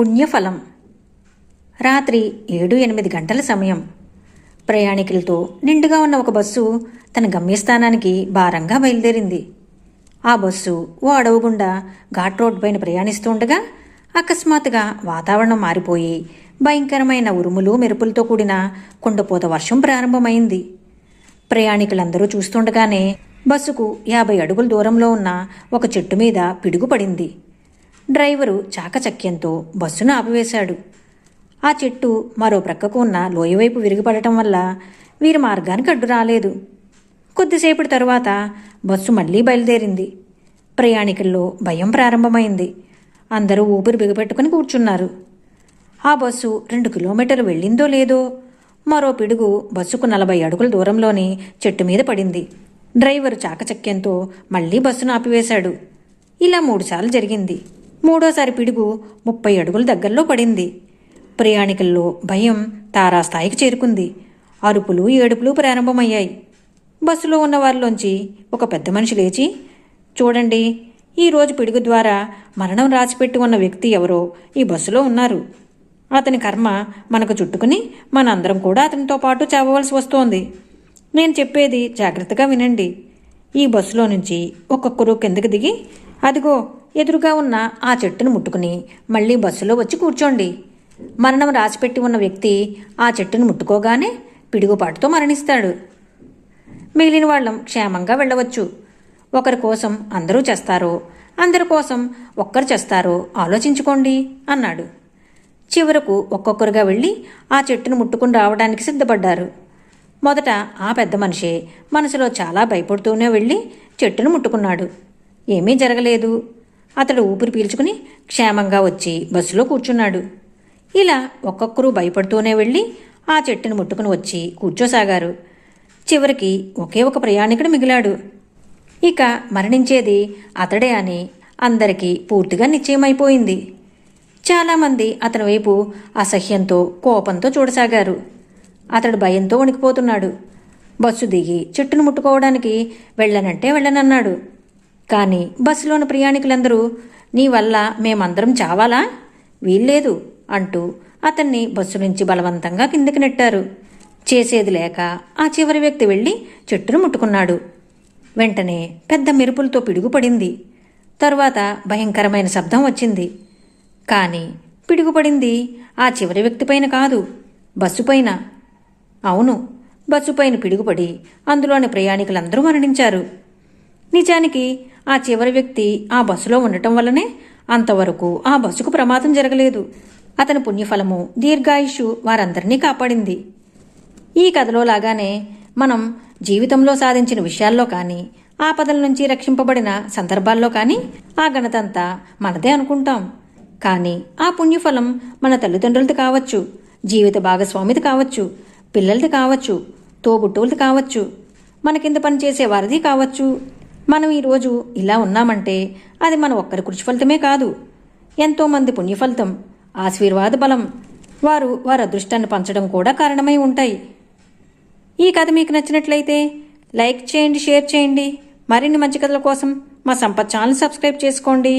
పుణ్యఫలం. రాత్రి ఏడు ఎనిమిది గంటల సమయం. ప్రయాణికులతో నిండుగా ఉన్న ఒక బస్సు తన గమ్యస్థానానికి భారంగా బయలుదేరింది. ఆ బస్సు ఓ అడవు గుండా ఘాట్ రోడ్ పైన ప్రయాణిస్తుండగా అకస్మాత్తుగా వాతావరణం మారిపోయి భయంకరమైన ఉరుములు మెరుపులతో కూడిన కుండపోత వర్షం ప్రారంభమైంది. ప్రయాణికులందరూ చూస్తుండగానే బస్సుకు యాభై అడుగుల దూరంలో ఉన్న ఒక చెట్టు మీద పిడుగు పడింది. డ్రైవరు చాకచక్యంతో బస్సును ఆపివేశాడు. ఆ చెట్టు మరో ప్రక్కకు ఉన్న లోయవైపు విరిగిపడటం వల్ల వీరి మార్గానికి అడ్డు రాలేదు. కొద్దిసేపటి తరువాత బస్సు మళ్ళీ బయలుదేరింది. ప్రయాణికుల్లో భయం ప్రారంభమైంది. అందరూ ఊపిరి బిగపెట్టుకుని కూర్చున్నారు. ఆ బస్సు రెండు కిలోమీటర్లు వెళ్ళిందో లేదో మరో పిడుగు బస్సుకు నలభై అడుగుల దూరంలోని చెట్టు మీద పడింది. డ్రైవరు చాకచక్యంతో మళ్ళీ బస్సును ఆపివేశాడు. ఇలా మూడుసార్లు జరిగింది. మూడోసారి పిడుగు ముప్పై అడుగుల దగ్గరలో పడింది. ప్రయాణికుల్లో భయం తారాస్థాయికి చేరుకుంది. అరుపులు ఏడుపులు ప్రారంభమయ్యాయి. బస్సులో ఉన్న వారిలోంచి ఒక పెద్ద మనిషి లేచి చూడండి ఈరోజు పిడుగు ద్వారా మరణం రాసిపెట్టి ఉన్న వ్యక్తి ఎవరో ఈ బస్సులో ఉన్నారు. అతని కర్మ మనకు చుట్టుకుని మనందరం కూడా అతనితో పాటు చావవలసి వస్తోంది. నేను చెప్పేది జాగ్రత్తగా వినండి. ఈ బస్సులో నుంచి ఒక్కొక్కరు కిందకి దిగి అదిగో ఎదురుగా ఉన్న ఆ చెట్టును ముట్టుకుని మళ్ళీ బస్సులో వచ్చి కూర్చోండి. మరణం రాసిపెట్టి ఉన్న వ్యక్తి ఆ చెట్టును ముట్టుకోగానే పిడుగుపాటుతో మరణిస్తాడు. మిగిలిన వాళ్ళం క్షేమంగా వెళ్ళవచ్చు. ఒకరి కోసం అందరూ చేస్తారో. అందరి కోసం ఒక్కరు చేస్తారో. ఆలోచించుకోండి అన్నాడు. చివరకు ఒక్కొక్కరుగా వెళ్ళి ఆ చెట్టును ముట్టుకుని రావడానికి సిద్ధపడ్డారు. మొదట ఆ పెద్ద మనిషే మనసులో చాలా భయపడుతూనే వెళ్ళి చెట్టును ముట్టుకున్నాడు. ఏమీ జరగలేదు. అతడు ఊపిరి పీల్చుకుని క్షేమంగా వచ్చి బస్సులో కూర్చున్నాడు. ఇలా ఒక్కొక్కరు భయపడుతూనే వెళ్ళి ఆ చెట్టును ముట్టుకుని వచ్చి కూర్చోసాగారు. చివరికి ఒకే ఒక ప్రయాణికుడు మిగిలాడు. ఇక మరణించేది అతడే అని అందరికీ పూర్తిగా నిశ్చయమైపోయింది. చాలామంది అతని వైపు అసహ్యంతో కోపంతో చూడసాగారు. అతడు భయంతో వణికిపోతున్నాడు. బస్సు దిగి చెట్టును ముట్టుకోవడానికి వెళ్ళనంటే వెళ్ళనన్నాడు. కానీ బస్సులోని ప్రయాణికులందరూ నీ వల్ల మేమందరం చావాలా? వీల్లేదు అంటూ అతన్ని బస్సు నుంచి బలవంతంగా కిందకి నెట్టారు. చేసేది లేక ఆ చివరి వ్యక్తి వెళ్ళి చెట్టును ముట్టుకున్నాడు. వెంటనే పెద్ద మెరుపులతో పిడుగుపడింది. తరువాత భయంకరమైన శబ్దం వచ్చింది. కానీ పిడుగుపడింది ఆ చివరి వ్యక్తిపైన కాదు బస్సుపైన అవును బస్సుపైన పిడుగుపడి అందులోని ప్రయాణికులందరూ మరణించారు. నిజానికి ఆ చివరి వ్యక్తి ఆ బస్సులో ఉండటం వల్లనే అంతవరకు ఆ బస్సుకు ప్రమాదం జరగలేదు. అతని పుణ్యఫలము దీర్ఘాయుషు వారందరినీ కాపాడింది. ఈ కథలో లాగానే మనం జీవితంలో సాధించిన విషయాల్లో కానీ ఆపదల నుంచి రక్షింపబడిన సందర్భాల్లో కానీ ఆ ఘనతంతా మనదే అనుకుంటాం. కానీ ఆ పుణ్యఫలం మన తల్లిదండ్రులది కావచ్చు జీవిత భాగస్వామిది కావచ్చు పిల్లలది కావచ్చు తోబుట్టువులది కావచ్చు మన కింద పనిచేసే వారిది కావచ్చు. మనం ఈరోజు ఇలా ఉన్నామంటే అది మన ఒక్కరి కృషి ఫలితమే కాదు. ఎంతోమంది పుణ్యఫలితం ఆశీర్వాద బలం వారు వారి అదృష్టాన్ని పంచడం కూడా కారణమై ఉంటాయి. ఈ కథ మీకు నచ్చినట్లయితే లైక్ చేయండి షేర్ చేయండి. మరిన్ని మంచి కథల కోసం మా సంపత్ ఛానల్ సబ్స్క్రైబ్ చేసుకోండి.